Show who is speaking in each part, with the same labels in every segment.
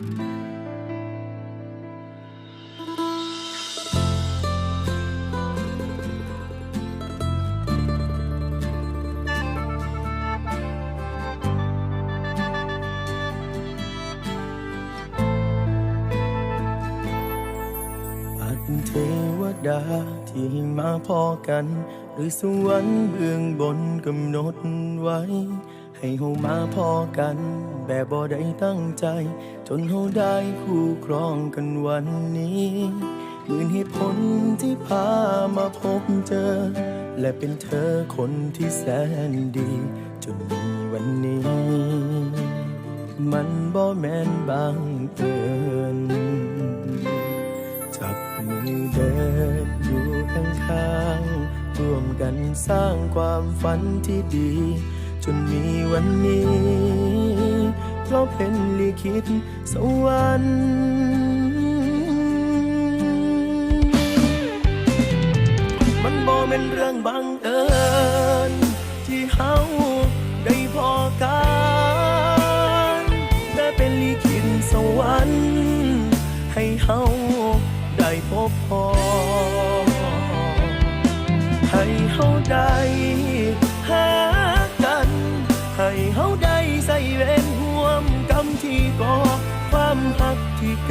Speaker 1: อาจเป็นเทวดาที่มาพอกัน หรือสวรรค์เบื้องบนกำหนดไว้ ให้เฮามาพอกัน แบบบ่ได้ตั้งใจ จนเฮาได้คู่ครองกันวันนี้หมื่นเหตุผลที่พามาพบเจอ และเป็นเธอคนที่แสนดี จนมีวันนี้ มันบ่แม่นบางเอิญจับมือเดินอยู่ข้างๆร่วมกันสร้างความฝันที่ดี จนมีวันนี้ เพราะเป็นลิขิตสวรรค์มันบ่เป็นเรื่องบังเอิญที่เฮาได้พอกันแต่เป็นลิขิตสวรรค์ให้เฮาได้พบพอ ให้เฮาได้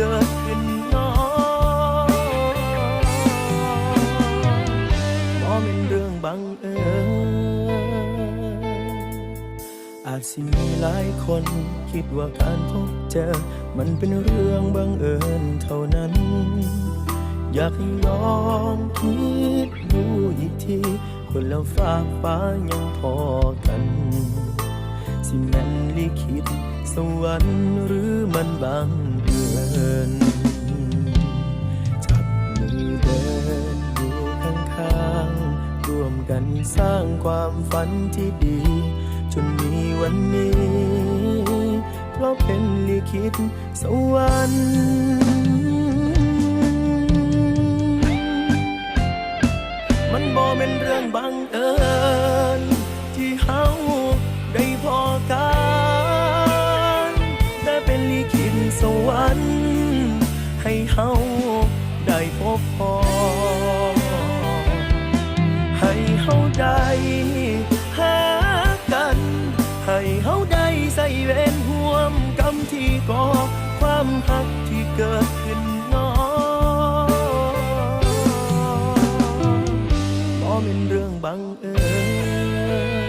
Speaker 1: เกิดขึ้นน้อบ่เป็นเรื่องบังเอิญอาจสิมีหลายคนคิดว่าการพบเจอ มันเป็นเรื่องบังเอิญเท่านั้น อยากให้ลองคิดดูอีกทีคนแล้วฝากฟ้ายังพอกัน สิแม่นลิขิตสวรรค์หรือมันบัง เอิญจับมือเดินอยู่ข้างๆร่วมกันสร้างความฝันที่ดี จนมีวันนี้ เพราะเป็นลิขิตสวรรค์มันบ่เป็นเรื่องบังเอิญที่เฮาได้พอกันแต่เป็นลิขิตสวรรค์ เฮาได้พบพอ ให้เฮาได้หากัน ให้เฮาได้ใส่เวรห่วมกรรมที่ก่อความหักที่เกิดขึ้นน้อบ่เป็นเรื่องบังเอิญ